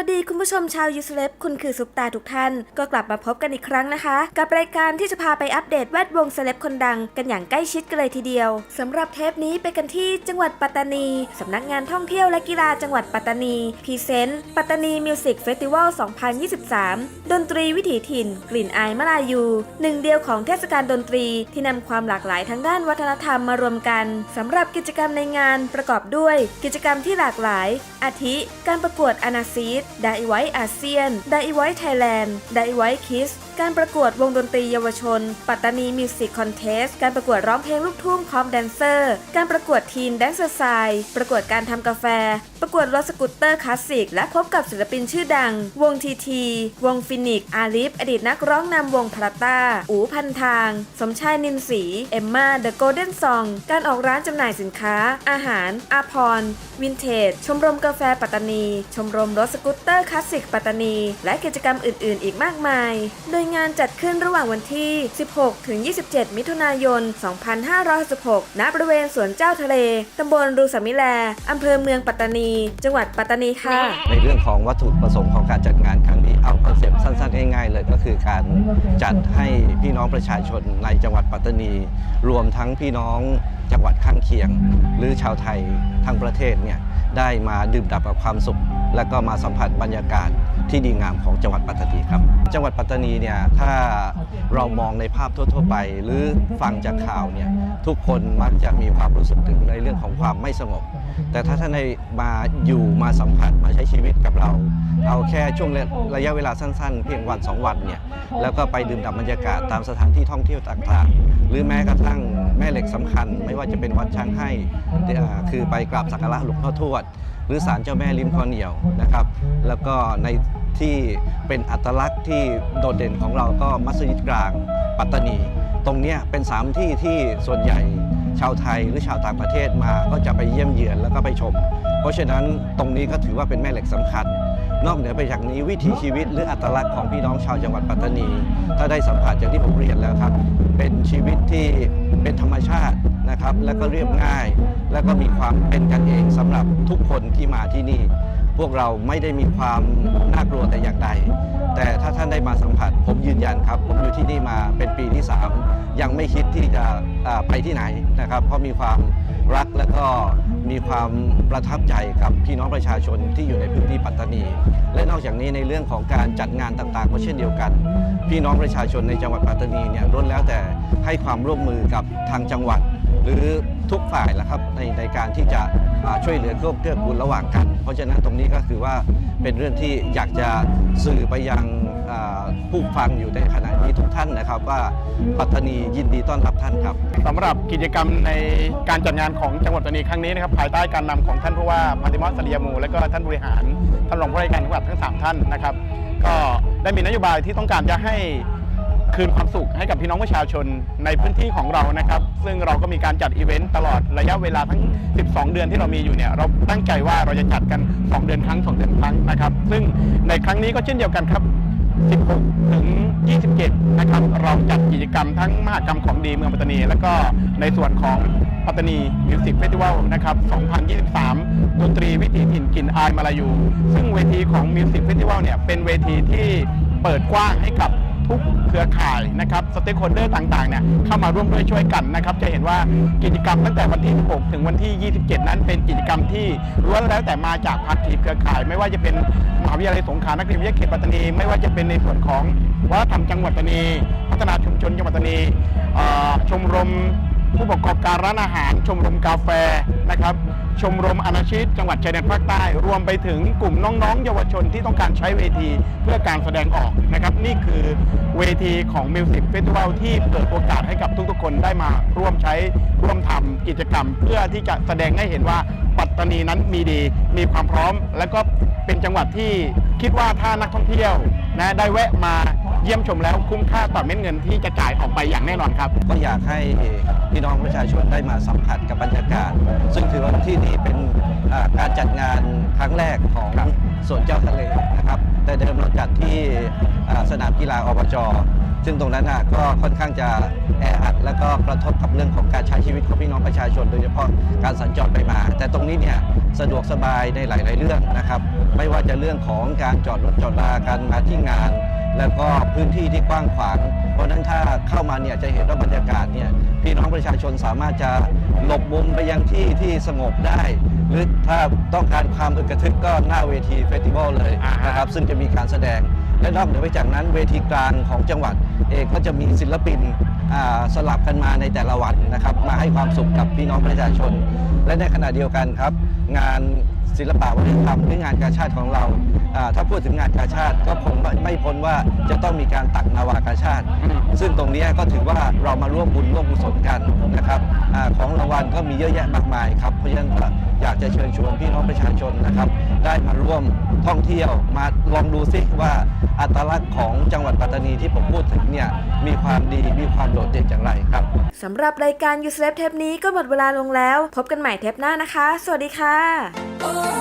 วัสดีคุณผู้ชมชาวยูสเลฟคุณคือซุปตาทุกท่าน ก็กลับมาพบกันอีกครั้งนะคะ กับรายการที่จะพาไปอัปเดตแวดวงเซเลบคนดังกันอย่างใกล้ชิดกันเลยทีเดียวสำหรับเทปนี้ไปกันที่จังหวัดปัตตานีสำนักงานท่องเที่ยวและกีฬาจังหวัดปัตตานีพรีเซนต์ปัตตานีมิวสิกเฟสติวัล 2023 ดนตรีวิถีถิ่น กลิ่นอายมลายู หนึ่งเดียวของเทศกาลดนตรีที่นำความหลากหลายทางด้านวัฒนธรรมมารวมกันสำหรับกิจกรรมในงานประกอบด้วย กิจกรรมที่หลากหลาย อาทิ การประกวดอนาซีดไดไวอาเซียนไดไวไทยแลนด์ไดไวคิสการประกวดวงดนตรีเยาวชน ปัตตานีมิวสิกคอนเทสการประกวดร้องเพลงลูกทุ่งพร้อมแดนเซอร์ การประกวดทีนแดนเซอร์ไซประกวดการทำกาแฟประกวดรถสกูตเตอร์คลาสสิก และพบกับศิลปินชื่อดัง วงทีที วงฟินิกซ์อาลิฟ อดีตนักร้องนำวงพลาต้า อูพันทาง สมชายนินสี เอมมาเดอะโกลเด้นซอง การออกร้านจำหน่ายสินค้า อาหาร อาพรวินเทจ ชมรมกาแฟปัตตานี ชมรมรถสกูตเตอร์คลาสสิกปัตตานี และกิจกรรมอื่น ๆ อีกมากมาย โดยงานจัดขึ้นระหว่างวันที่ 16 ถึง 27 มิถุนายน 2566ณบริเวณสวนเจ้าทะเลตำบลรูสามิแลอำเภอเมืองปัตตานีจังหวัดปัตตานีค่ะ ในเรื่องของวัตถุประสงค์ของการจัดงานครั้งนี้เอาคอนเซปต์สั้นๆง่ายๆเลยก็คือการจัดให้พี่น้องประชาชนในจังหวัดปัตตานี รวมทั้งพี่น้องจังหวัดข้างเคียง หรือชาวไทยทั้งประเทศเนี่ยได้มาดื่มด่ำกับความสุข และก็มาสัมผัสบรรยากาศ ที่ดีงามของจังหวัดปัตตานีครับ จังหวัดปัตตานีเนี่ยถ้าเรามองในภาพทั่ว ๆ ไป หรือฟังจากข่าวเนี่ยทุกคนมักจะมีความรู้สึกถึงในเรื่องของความไม่สงบ แต่ถ้าท่านได้มาอยู่มาสัมผัสมาใช้ชีวิตกับเรา เอาแค่ช่วงระยะเวลาสั้นๆ เพียงวันสองวันเนี่ยแล้วก็ไปดื่มด่ำบรรยากาศตามสถานที่ท่องเที่ยวต่างๆ หรือแม้กระทั่งแม่เหล็กสำคัญ ไม่ว่าจะเป็นวัดช้างให้คือไปกราบสักการะหลวงพ่อทวด หรือศาลเจ้าแม่ริมคอเหนียวนะครับ แล้วก็ในที่เป็นอัตลักษณ์ที่โดดเด่นของเราก็มัสยิดกลางปัตตานี ตรงนี้เป็นสามที่ที่ส่วนใหญ่ชาวไทยหรือชาวต่างประเทศมาก็จะไปเยี่ยมเยือนแล้วก็ไปชม เพราะฉะนั้นตรงนี้ก็ถือว่าเป็นแม่เหล็กสำคัญ นอกเหนือไปจากนี้วิถีชีวิตหรืออัตลักษณ์ของพี่น้องชาวจังหวัดปัตตานี ถ้าได้สัมผัสอย่างที่ผมเรียนแล้วครับ เป็นชีวิตที่เป็นธรรมชาติ นะครับ แล้วก็เรียบง่าย แล้วก็มีความเป็นกันเองสำหรับทุกคนที่มาที่นี่ พวกเราไม่ได้มีความน่ากลัวแต่อย่างใด แต่ถ้าท่านได้มาสัมผัส ผมยืนยันครับ ผมอยู่ที่นี่มาเป็นปีที่ 3 ยังไม่คิดที่จะไปที่ไหนนะครับ เพราะมีความรักและก็มีความประทับใจกับพี่น้องประชาชนที่อยู่ในพื้นที่ปัตตานี และนอกจากนี้ในเรื่องของการจัดงานต่างๆ ก็เช่นเดียวกัน พี่น้องประชาชนในจังหวัดปัตตานีเนี่ยล้วนแล้วแต่ให้ความร่วมมือกับทางจังหวัด หรือ ทุกฝ่ายแหละครับในในการที่จะช่วยเหลือเกื้อเกื้อกูลระหว่างกัน เพราะฉะนั้นตรงนี้ก็คือว่าเป็นเรื่องที่อยากจะสื่อไปยังผู้ฟังอยู่ในขณะนี้ทุกท่านนะครับ ว่าปัตตานียินดีต้อนรับท่านครับสำหรับกิจกรรมในการจัดงานของจังหวัดปัตตานีครั้งนี้นะครับภายใต้การนำของท่านผู้ว่าพันธิมอสเลียมู และก็ท่านบริหารท่านรองผู้ว่าการจังหวัดทั้ง 3 ท่านนะครับ ก็ได้มีนโยบายที่ต้องการจะให้ คืนความสุขให้กับพี่น้องประชาชนในพื้นที่ของเรานะครับ ซึ่งเราก็มีการจัดอีเวนต์ตลอดระยะเวลาทั้ง 12 เดือนที่เรามีอยู่เนี่ยเราตั้งใจว่าเราจะจัดกัน 2 เดือนครั้ง 2 เดือนครั้งนะครับ ซึ่งในครั้งนี้ก็เช่นเดียวกันครับ 16 ถึง 27 นะครับ เราจัดกิจกรรมทั้งมหกรรมของดีเมืองปัตตานี แล้วก็ในส่วนของปัตตานีมิวสิกเฟสติวัลนะครับ 2023 ดนตรีวิถีถิ่นกลิ่นอายมาลายู ซึ่งเวทีของมิวสิกเฟสติวัลเนี่ยเป็นเวทีที่เปิดกว้างให้กับ ทุกเครือข่ายนะครับสเต็กโฮเดอร์ต่างๆเนี่ยเข้ามาร่วมด้วยช่วยกันนะครับจะเห็นว่ากิจกรรมตั้งแต่วันที่ 16 ถึงวันที่ 27 นั้นเป็นกิจกรรมที่ล้วนแล้วแต่มาจากภาคีเครือข่าย ไม่ว่าจะเป็นมหาวิทยาลัยสงขลานครินทร์วิทยาเขตปัตตานี ไม่ว่าจะเป็นในส่วนของวัฒนธรรมจังหวัดปัตตานี พัฒนาชุมชนจังหวัดปัตตานีชมรม ผู้ประกอบการร้านอาหาร ชมรมกาแฟนะครับ ชมรมอนาชิตจังหวัดชายแดนภาคใต้ รวมไปถึงกลุ่มน้องๆ เยาวชนที่ต้องการใช้เวทีเพื่อการแสดงออกนะครับ นี่คือเวทีของ Music Festival ที่เปิดโอกาสให้กับทุกๆ คนได้มาร่วมใช้ร่วมทำกิจกรรม เพื่อที่จะแสดงให้เห็นว่าปัตตานีนั้นมีดี มีความพร้อม และก็เป็นจังหวัดที่คิดว่าถ้านักท่องเที่ยวนะได้แวะมา เยี่ยมชมแล้วคุ้มค่าต่อเม็ดเงินที่จะจ่ายออกไปอย่างแน่นอนครับ ก็อยากให้พี่น้องประชาชนได้มาสัมผัสกับบรรยากาศ ซึ่งถือว่าที่นี่เป็นการจัดงานครั้งแรกของสวนเจ้าทะเลนะครับ แต่เดิมเราจัดที่สนามกีฬาอบจซึ่งตรงนั้นก็ค่อนข้างจะแออัด แล้วก็กระทบกับเรื่องของการใช้ชีวิตของพี่น้องประชาชน โดยเฉพาะการสัญจรไปมา แต่ตรงนี้เนี่ยสะดวกสบายในหลาย ๆ เรื่องนะครับ ไม่ว่าจะเรื่องของการจอดรถจอดลาการมาที่งาน แล้วก็พื้นที่ที่กว้างขวาง เพราะฉะนั้นถ้าเข้ามาเนี่ยจะเห็นว่าบรรยากาศเนี่ยพี่น้องประชาชนสามารถจะหลบมุมไปยังที่ที่สงบได้ หรือถ้าต้องการความอึกระทึกก็หน้าเวทีเฟสติวัลเลยนะครับซึ่งจะมีการแสดง และนอกเหนือไปจากนั้นเวทีกลางของจังหวัดเองก็จะมีศิลปินสลับกันมาในแต่ละวันนะครับ มาให้ความสุขกับพี่น้องประชาชน และในขณะเดียวกันครับ งานศิลปะวัฒนธรรมหรืองานกาชาติของเรา ถ้าพูดถึงงานกาชาติก็คงไม่ไมพ้นว่าจะต้องมีการตักนาวากาชาติ ซึ่งตรงนี้ก็ถือว่าเรามาร่วมบุญร่วมกุศลกันนะครับอของรางวัลก็มีเยอะแยะมากมายครับ เพราะฉะนั้นอยากจะเชิญชวนพี่น้องประชาชนนะครับ ได้มาร่วมท่องเที่ยวมาลองดูซิว่าอัตลักษณ์ของจังหวัดปัตตานีที่ผมพูดถึงเนี่ยมีความดีมีความโดดเด่นอย่างไรครับสำหรับรายการ You Slap เทปนี้ก็หมดเวลาลงแล้ว พบกันใหม่เทปหน้านะคะ สวัสดีค่ะโอ้